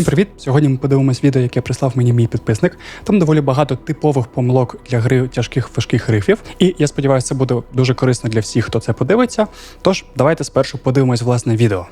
Всім привіт! Сьогодні ми подивимось відео, яке прислав мені мій підписник. Там доволі багато типових помилок для гри тяжких важких рифів. І я сподіваюся, це буде дуже корисно для всіх, хто це подивиться. Тож давайте спершу подивимось власне відео.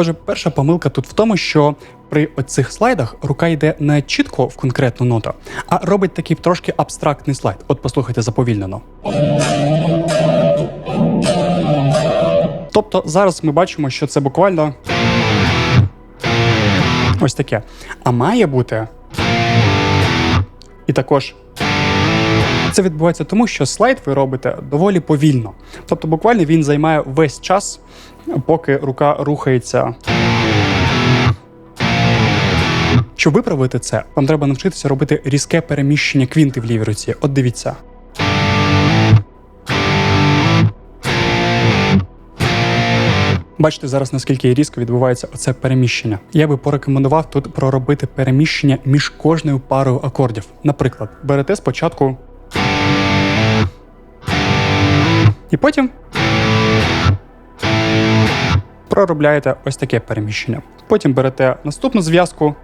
Отже, перша помилка тут в тому, що при оцих слайдах рука йде не чітко в конкретну ноту, а робить такий трошки абстрактний слайд. От послухайте заповільнено. Тобто зараз ми бачимо, що це буквально ось таке. А має бути і також. Це відбувається тому, що слайд ви робите доволі повільно. Тобто, буквально він займає весь час, поки рука рухається. Щоб виправити це, вам треба навчитися робити різке переміщення квінти в лівій руці. От дивіться. Бачите зараз, наскільки різко відбувається оце переміщення. Я би порекомендував тут проробити переміщення між кожною парою акордів. Наприклад, берете спочатку. І потім проробляєте ось таке переміщення. Потім берете наступну зв'язку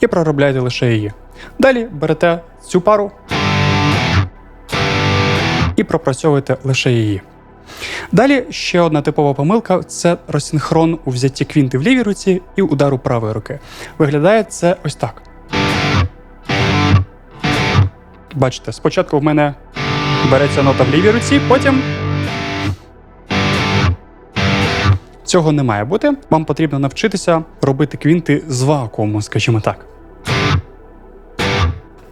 і проробляєте лише її. Далі берете цю пару і пропрацьовуєте лише її. Далі ще одна типова помилка це розсинхрон у взятті квінти в лівій руці і удару правої руки. Виглядає це ось так. Бачите, спочатку в мене береться нота в лівій руці, потім. Цього не має бути. Вам потрібно навчитися робити квінти з вакууму, скажімо так.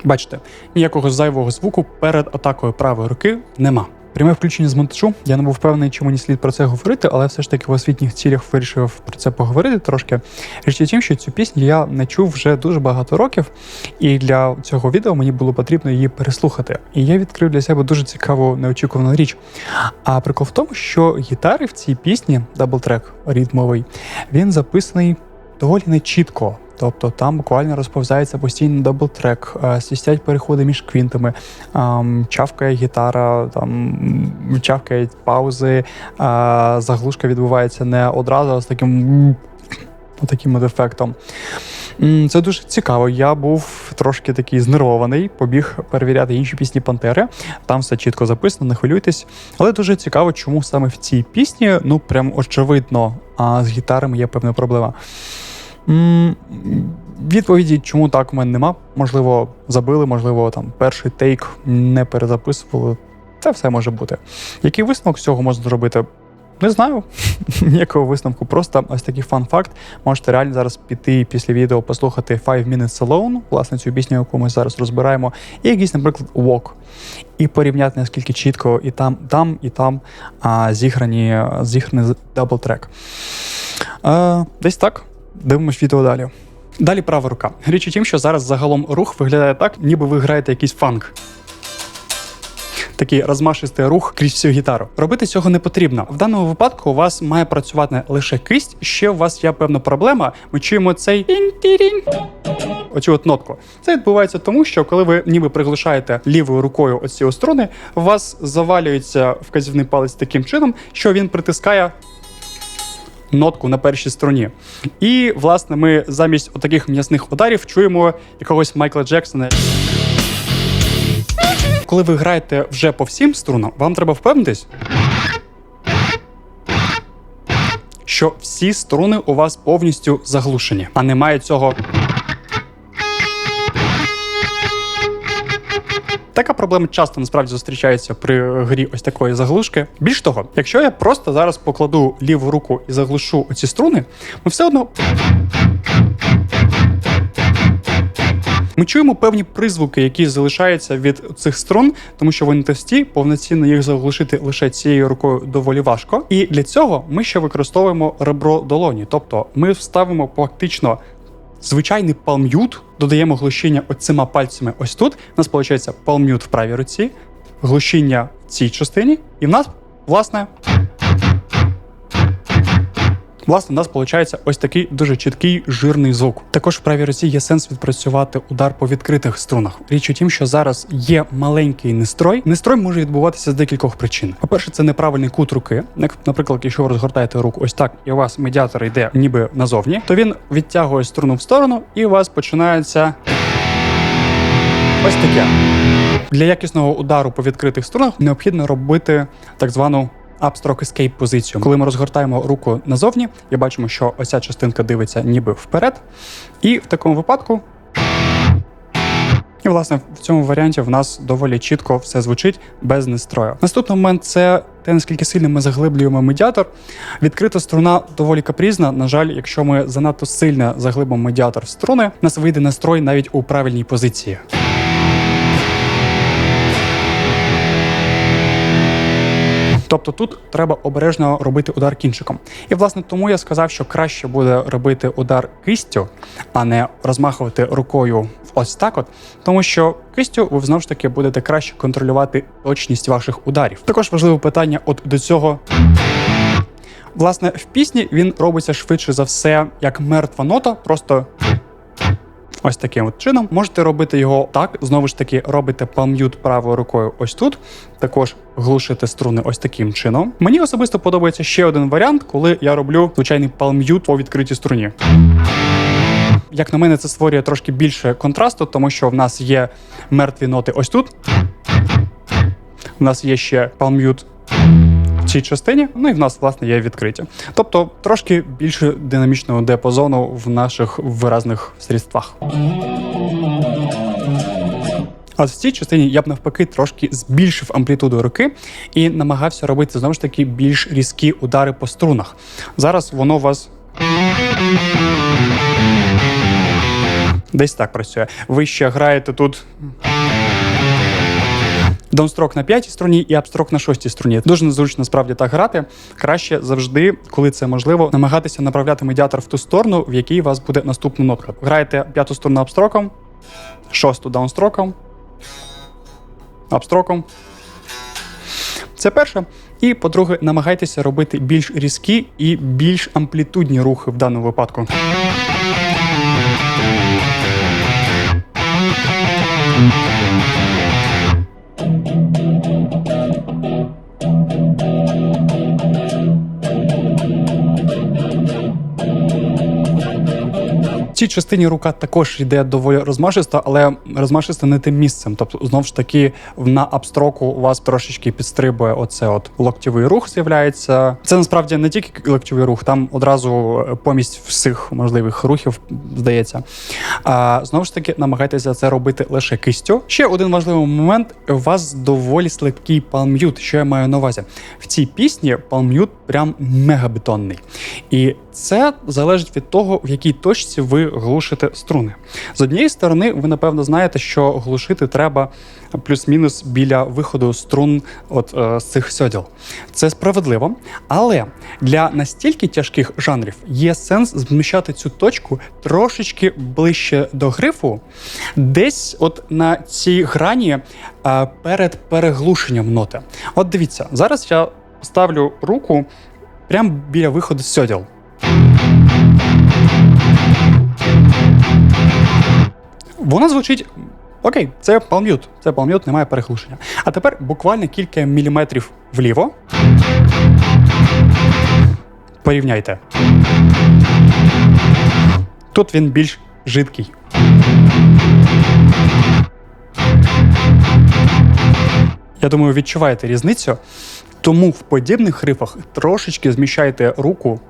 Бачите, ніякого зайвого звуку перед атакою правої руки нема. Пряме включення з монтажу. Я не був впевнений, чи мені слід про це говорити, але все ж таки в освітніх цілях вирішив про це поговорити трошки. Річ у тім, що цю пісню я не чув вже дуже багато років, і для цього відео мені було потрібно її переслухати. І я відкрив для себе дуже цікаву неочікувану річ. А прикол в тому, що гітари в цій пісні, даблтрек ритмовий, він записаний доволі нечітко. Тобто там буквально розповзається постійно даблтрек, е, свістять переходи між квінтами, чавкає гітара, там чавкають паузи, е, заглушка відбувається не одразу, а з таким таким ефектом. Це дуже цікаво. Я був трошки такий знервований, побіг перевіряти інші пісні Пантери. Там все чітко записано, не хвилюйтесь. Але дуже цікаво, чому саме в цій пісні, ну прям очевидно, а з гітарами є певна проблема. Відповіді, чому так у мене нема. Можливо, забили, можливо, там перший тейк не перезаписували. Це все може бути. Який висновок з цього можна зробити? Не знаю. Ніякого висновку. Просто ось такий фан-факт. Можете реально зараз піти після відео послухати Five Minutes Alone, власне, цю пісню, яку ми зараз розбираємо, і якийсь, наприклад, Walk. І порівняти наскільки чітко і там, там, і там а, зіграні, зіграний даблтрек. А, десь так. Дивимось відео далі. Далі права рука. Річ у тім, що зараз загалом рух виглядає так, ніби ви граєте якийсь фанк. Такий розмашистий рух крізь всю гітару. Робити цього не потрібно. В даному випадку у вас має працювати лише кисть. Ще у вас є певна проблема. Ми чуємо цей. Оцю от нотку. Це відбувається тому, що коли ви ніби приглушаєте лівою рукою оці струни, у вас завалюється вказівний палець таким чином, що він притискає нотку на першій струні. І, власне, ми замість отаких м'ясних ударів чуємо якогось Майкла Джексона. Коли ви граєте вже по всім струнам, вам треба впевнитись, що всі струни у вас повністю заглушені, а немає цього. Така проблема часто насправді зустрічається при грі ось такої заглушки. Більш того, якщо я просто зараз покладу ліву руку і заглушу оці струни, ми все одно. Ми чуємо певні призвуки, які залишаються від цих струн, тому що вони товсті, повноцінно їх заглушити лише цією рукою доволі важко. І для цього ми ще використовуємо ребро долоні, тобто ми вставимо фактично звичайний палм'ют, додаємо глушіння оцима пальцями ось тут. У нас виходить палм'ют в правій руці, глушіння в цій частині, і в нас власне. Власне, у нас виходить ось такий дуже чіткий жирний звук. Також в правій руці є сенс відпрацювати удар по відкритих струнах. Річ у тім, що зараз є маленький нестрой. Нестрой може відбуватися з декількох причин. По-перше, це неправильний кут руки. Наприклад, якщо ви розгортаєте руку ось так, і у вас медіатор йде ніби назовні, то він відтягує струну в сторону, і у вас починається ось таке. Для якісного удару по відкритих струнах необхідно робити так звану Upstroke Escape позицію. Коли ми розгортаємо руку назовні, і бачимо, що ось ця частинка дивиться ніби вперед. І в такому випадку. І, власне, в цьому варіанті в нас доволі чітко все звучить без настрою. Наступний момент це те, наскільки сильно ми заглиблюємо медіатор. Відкрита струна доволі капрізна. На жаль, якщо ми занадто сильно заглибимо медіатор в струни, нас вийде настрой навіть у правильній позиції. Тобто тут треба обережно робити удар кінчиком. І власне тому я сказав, що краще буде робити удар кистю, а не розмахувати рукою ось так, от, тому що кистю ви знову ж таки будете краще контролювати точність ваших ударів. Також важливе питання от до цього. Власне, в пісні він робиться швидше за все як мертва нота, просто ось таким от чином. Можете робити його так. Знову ж таки, робите палм'ют правою рукою ось тут. Також глушите струни ось таким чином. Мені особисто подобається ще один варіант, коли я роблю звичайний палм'ют по відкритій струні. Як на мене, це створює трошки більше контрасту, тому що в нас є мертві ноти ось тут. У нас є ще палм'ют цій частині, ну і в нас, власне, є відкриті. Тобто трошки більше динамічного диапазону в наших виразних средствах. А в цій частині я б навпаки трошки збільшив амплітуду руки і намагався робити знову ж таки більш різкі удари по струнах. Зараз воно у вас. Десь так працює. Ви ще граєте тут. Даунстрок на п'ятій струні і апстрок на шостій струні. Дуже незручно справді так грати. Краще завжди, коли це можливо, намагатися направляти медіатор в ту сторону, в якій у вас буде наступна нотка. Граєте п'яту струну апстроком, шосту даунстроком, апстроком. Це перше. І, по-друге, намагайтеся робити більш різкі і більш амплітудні рухи в даному випадку. Цій частині рука також йде доволі розмашиста, але розмашиста не тим місцем. Тобто, знову ж таки, на апстроку у вас трошечки підстрибує оце от локтєвий рух з'являється. Це насправді не тільки локтєвий рух, там одразу помість всіх можливих рухів здається. А знову ж таки, намагайтеся це робити лише кистю. Ще один важливий момент: у вас доволі слабкий палм'ют. Що я маю на увазі? В цій пісні палм'ют прям мегабетонний. І це залежить від того, в якій точці ви глушите струни. З однієї сторони, ви напевно знаєте, що глушити треба плюс-мінус біля виходу струн от е, з цих сьоділ. Це справедливо, але для настільки тяжких жанрів є сенс зміщати цю точку трошечки ближче до грифу, десь от на цій грані е, перед переглушенням ноти. От дивіться, зараз я ставлю руку прямо біля виходу з сьоділ. Воно звучить. Окей, це палм'ют. Це палм'ют, немає переглушення. А тепер буквально кілька міліметрів вліво. Порівняйте. Тут він більш жидкий. Я думаю, відчуваєте різницю. Тому в подібних грифах трошечки зміщайте руку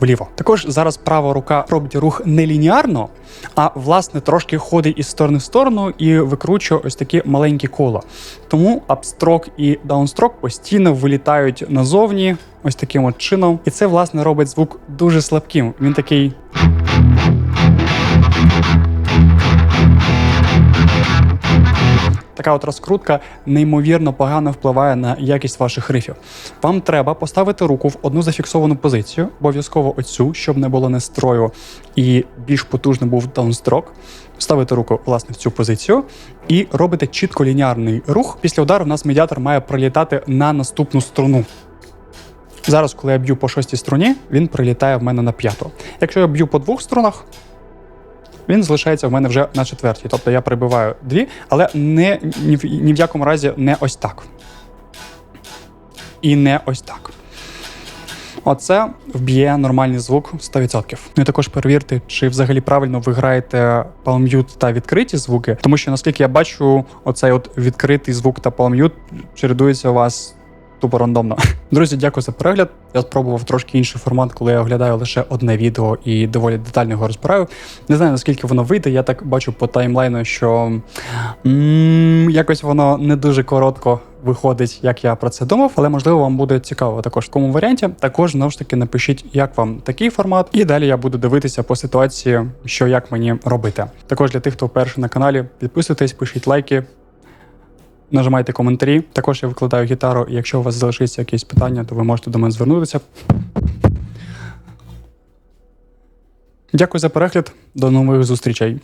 вліво. Також зараз права рука робить рух не лініарно, а власне трошки ходить із сторони в сторону і викручує ось такі маленькі кола. Тому апстрок і даунстрок постійно вилітають назовні, ось таким от чином. І це власне робить звук дуже слабким. Він такий. Така от розкрутка неймовірно погано впливає на якість ваших рифів. Вам треба поставити руку в одну зафіксовану позицію, обов'язково оцю, щоб не було нестрою і більш потужний був даунстрок. Ставите руку власне в цю позицію і робите чітко лінійний рух. Після удару у нас медіатор має пролітати на наступну струну. Зараз, коли я б'ю по шостій струні, він прилітає в мене на п'яту. Якщо я б'ю по двох струнах, він залишається в мене вже на четвертій. Тобто я прибиваю дві, але не, ні, в, ні в якому разі не ось так. І не ось так. Оце вб'є нормальний звук 100%. Ну і також перевірте, чи взагалі правильно ви граєте palm та відкриті звуки, тому що наскільки я бачу, оцей от відкритий звук та palm чередується у вас тупо рандомно. Друзі, дякую за перегляд. Я спробував трошки інший формат, коли я оглядаю лише одне відео і доволі детально його розбираю. Не знаю наскільки воно вийде. Я так бачу по таймлайну, що м- якось воно не дуже коротко виходить, як я про це думав, але можливо вам буде цікаво також в такому варіанті. Також знову ж таки напишіть, як вам такий формат, і далі я буду дивитися по ситуації, що як мені робити. Також для тих, хто вперше на каналі, підписуйтесь, пишіть лайки. Нажимайте коментарі. Також я викладаю гітару, якщо у вас залишиться якісь питання, то ви можете до мене звернутися. Дякую за перегляд. До нових зустрічей.